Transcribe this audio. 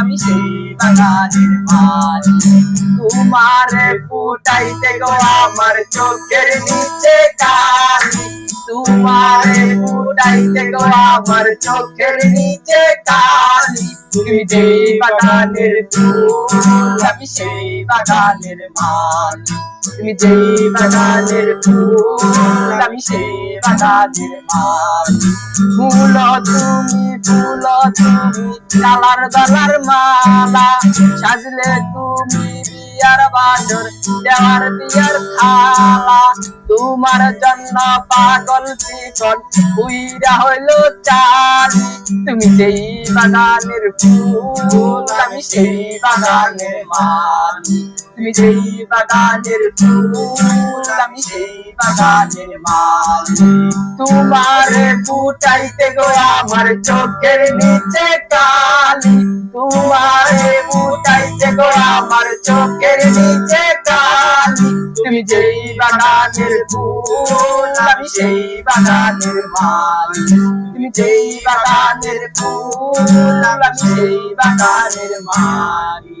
আমি সেই বাগানের আমার চোখের নিচে কালি। তোমারে ফুটাইতে গো আমার চোখের নিচে কালি। তুমি যেই বাগানের ফুল, আমি সেই বাগানের মালি। তুমি যেই বাগানের ফুল, আমি সেই বাগানের মালি। ফুল তুমি ফুল তুমি, কালার দালার মালা। সাজলে তুমি বিয়ার বাজর দেওয়ার বিয়ার থালা তোমার জন্য পাগল চিকন উইরা হইল চালি। তুমি যেই বাগানের ফুল, আমি সেই বাগানের মালি। তুমি যেই বাগানের ফুল, আমি সেই বাগানের মালি তোমারে ফুটাইতে গো আমার চোখের নিচে কালি। তোমারে ফুটাইতে গো আমার চোখের নিচে কালি। তুমি যেই বাগানের ফুল, আমি সেই বাগানের মালি তুমি যেই বাগানের ফুল, আমি সেই বাগানের মালি